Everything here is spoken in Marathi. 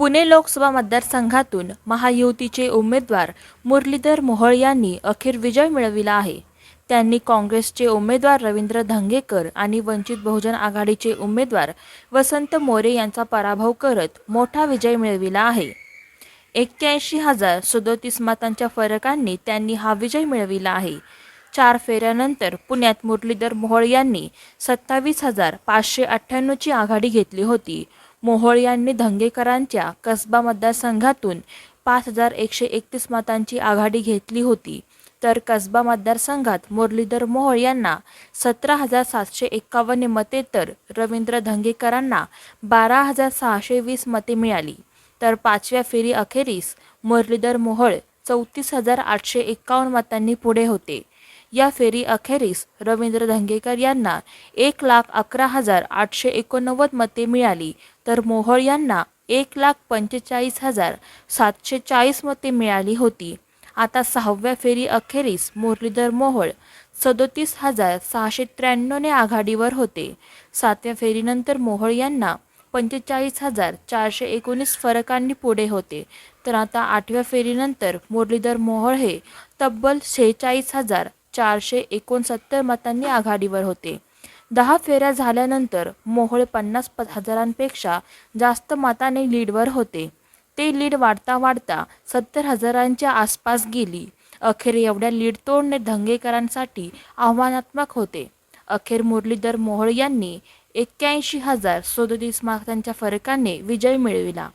पुणे लोकसभा मतदारसंघातून महायुतीचे उमेदवार मुरलीधर मोहोळ यांनी अखेर विजय मिळविला आहे. त्यांनी काँग्रेसचे उमेदवार रवींद्र धंगेकर आणि वंचित बहुजन आघाडीचे उमेदवार वसंत मोरे यांचा पराभव करत मोठा विजय मिळविला आहे. एक्क्याऐंशी हजार सदोतीस मतांच्या फरकांनी त्यांनी हा विजय मिळविला आहे. चार फेऱ्यानंतर पुण्यात मुरलीधर मोहोळ यांनी सत्तावीस हजार पाचशे अठ्ठ्याण्णवची आघाडी घेतली होती. मोहोळ यांनी धंगेकरांच्या कसबा मतदारसंघातून पाच हजार एकशे एकतीस मतांची आघाडी घेतली होती. तर कसबा मतदारसंघात मुरलीधर मोहोळ यांना सतरा हजार सातशे एक्कावन्न मते तर रवींद्र धंगेकरांना बारा हजार सहाशे वीस मते मिळाली. तर पाचव्या फेरी अखेरीस मुरलीधर मोहोळ चौतीस हजार आठशे एक्कावन्न मतांनी पुढे होते. या फेरी अखेरीस रवींद्र धंगेकर यांना एक लाख अकरा हजार आठशे एकोणनव्वद मते मिळाली. तर मोहोळ यांना एक लाख पंचेचाळीस हजार सातशे चाळीस मते मिळाली होती. आता सहाव्या फेरी अखेरीस मुरलीधर मोहोळ सदोतीस हजार सहाशे त्र्याण्णवने आघाडीवर होते. सातव्या फेरीनंतर मोहोळ यांना पंचेचाळीस हजार चारशे एकोणीस फरकांनी पुढे होते. तर आता आठव्या फेरीनंतर मुरलीधर मोहोळ हे तब्बल शेहेचाळीस हजार चारशे एकोणसत्तर मतांनी आघाडीवर होते. दहा फेऱ्या झाल्यानंतर मोहोळ पन्नास हजारांपेक्षा जास्त मताने लीडवर होते. ते लीड वाढता वाढता सत्तर हजारांच्या आसपास गेली. अखेर एवढ्या लीड तोडणे धंगेकरांसाठी आव्हानात्मक होते. अखेर मुरलीधर मोहोळ यांनी एक्क्याऐंशी हजार सदोतीस मतांच्या फरकाने विजय मिळविला.